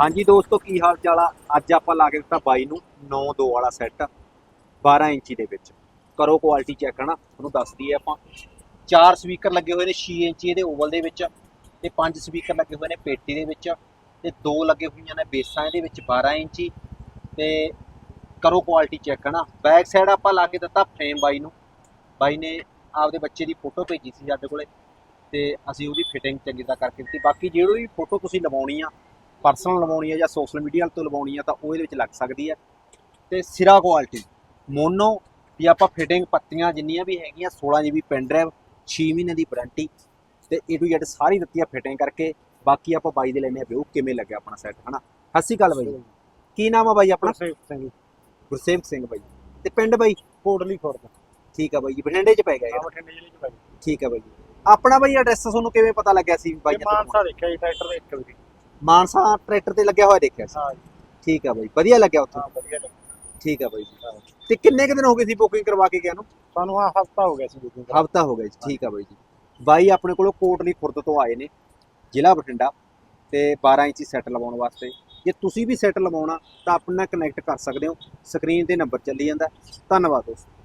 ਹਾਂਜੀ ਦੋਸਤੋ, ਕੀ ਹਾਲ ਚਾਲ ਆ? ਅੱਜ ਆਪਾਂ ਲਾ ਕੇ ਦਿੱਤਾ ਬਾਈ ਨੂੰ 9-2 ਵਾਲਾ ਸੈੱਟ 12 ਇੰਚੀ ਦੇ ਵਿੱਚ। ਕਰੋ ਕੁਆਲਿਟੀ ਚੈੱਕ ਹਨਾ? ਤੁਹਾਨੂੰ ਦੱਸ ਦਈਏ ਆਪਾਂ। ਚਾਰ ਸਪੀਕਰ ਲੱਗੇ ਹੋਏ ਨੇ 6 ਇੰਚੀ ਇਹਦੇ ਓਵਲ ਦੇ ਵਿੱਚ ਤੇ ਪੰਜ ਸਪੀਕਰ ਲੱਗੇ ਹੋਏ ਨੇ ਪੇਟੀ ਦੇ ਵਿੱਚ ਤੇ ਦੋ ਲੱਗੇ ਹੋਈਆਂ ਨੇ ਬੇਸਾਂ ਇਹਦੇ ਵਿੱਚ 12 ਇੰਚੀ ਤੇ ਕਰੋ ਕੁਆਲਿਟੀ ਚੈੱਕ ਹਨਾ? ਬੈਕ ਸਾਈਡ ਆਪਾਂ ਲਾ ਕੇ ਦਿੱਤਾ ਫਰੇਮ ਬਾਈ ਨੂੰ। ਬਾਈ ਨੇ ਆਪਦੇ ਬੱਚੇ ਦੀ ਫੋਟੋ ਭੇਜੀ ਸੀ ਸਾਡੇ ਕੋਲੇ ਤੇ ਅਸੀਂ ਉਹਦੀ ਫਿਟਿੰਗ ਚੰਗੀ ਤਰ੍ਹਾਂ ਕਰਕੇ ਦਿੱਤੀ। ਬਾਕੀ ਜਿਹੜੀ ਵੀ ਫੋਟੋ ਤੁਸੀਂ ਲਵਾਉਣੀ ਆ ਪਰਸਨਲ ਲਵਾਉਣੀ ਹੈ ਜਾਂ ਸੋਸ਼ਲ ਮੀਡੀਆ ਤੋਂ ਲਵਾਉਣੀ ਹੈ ਤਾਂ ਉਹ ਇਹਦੇ ਵਿੱਚ ਲੱਗ ਸਕਦੀ ਹੈ। ਤੇ ਸਿਰਾ ਕੁਆਲਿਟੀ ਮੋਨੋ ਦੀ ਆਪਾਂ ਫਿਟਿੰਗ ਪੱਤੀਆਂ ਜਿੰਨੀਆਂ ਵੀ ਹੈਗੀਆਂ 16 GB ਪੈਨ ਡਰਾਈਵ 6 ਮਹੀਨੇ ਦੀ ਵਾਰੰਟੀ ਤੇ A to Z ਸਾਰੀ ਦਿੱਤੀ ਆ ਫਿਟਿੰਗ ਕਰਕੇ। ਬਾਕੀ ਆਪਾਂ ਬਾਈ ਦੇ ਲੈਣੇ ਆ ਵਿਊ ਕਿਵੇਂ ਲੱਗਿਆ ਆਪਣਾ ਸੈੱਟ ਹਨਾ? ਸਤਿ ਸ਼੍ਰੀ ਅਕਾਲ ਬਾਈ ਕੀ ਨਾਮ ਆ ਬਾਈ ਆਪਣਾ? ਪ੍ਰਸੇਵ ਸਿੰਘ ਗੁਰਸੇਵਕ ਸਿੰਘ ਬਾਈ। ਤੇ ਪਿੰਡ ਬਾਈ? ਕੋਟਲੀ ਖੁਰਦ। ਠੀਕ ਆ ਬਾਈ ਜੀ ਬਠਿੰਡੇ ਚ ਪੈ ਗਿਆ ਆ ਇਹ। ਬਠਿੰਡੇ ਜ਼ਿਲ੍ਹੇ ਚ ਬਾਈ ਠੀਕ ਆ ਬਾਈ ਆਪਣਾ ਬਾਈ ਐਡਰੈਸ ਤੁਹਾਨੂੰ ਕਿਵੇਂ ਪਤਾ ਲੱਗਿਆ ਸੀ ਬਾਈ ਜੀ? ਮਾਨਸਾ ਦੇਖਿਆ ਜੀ ਟਰੈਕਟਰ ਦੇ ਇੱਕ ਵੀ ਮਾਨਸਾ ਟਰੈਕਟਰ ਤੇ ਲੱਗਿਆ ਹੋਇਆ ਦੇਖਿਆ ਸੀ? ਹਾਂ ਜੀ। ਠੀਕ ਆ ਬਾਈ ਵਧੀਆ ਲੱਗਿਆ ਉੱਥੇ? ਹਾਂ ਵਧੀਆ ਲੱਗਿਆ। ਠੀਕ ਆ ਬਾਈ ਜੀ। ਤੇ ਕਿੰਨੇ ਕੁ ਦਿਨ ਹੋ ਗਏ ਸੀ ਬੁਕਿੰਗ ਕਰਵਾ ਕੇ ਗਿਆ ਨੂੰ? ਸਾਨੂੰ ਆ ਹਫਤਾ ਹੋ ਗਿਆ ਸੀ ਬੁਕਿੰਗ ਕਰਾ ਹਫਤਾ ਹੋ ਗਿਆ ਜੀ ਠੀਕ ਆ ਬਾਈ ਜੀ। ਬਾਈ ਆਪਣੇ ਕੋਲੋਂ ਕੋਟਲੀ ਖੁਰਦ ਤੋਂ ਆਏ ਨੇ ਜ਼ਿਲ੍ਹਾ ਬਠਿੰਡਾ ਤੇ 12 ਇੰਚੀ ਸੈੱਟ ਲਵਾਉਣ ਵਾਸਤੇ। ਜੇ ਤੁਸੀਂ ਵੀ ਸੈੱਟ ਲਵਾਉਣਾ ਤਾਂ ਆਪਣਾ ਕਨੈਕਟ ਕਰ ਸਕਦੇ ਹੋ। ਸਕਰੀਨ ਤੇ ਨੰਬਰ ਚੱਲੀ ਜਾਂਦਾ। ਧੰਨਵਾਦ ਦੋਸਤੋ।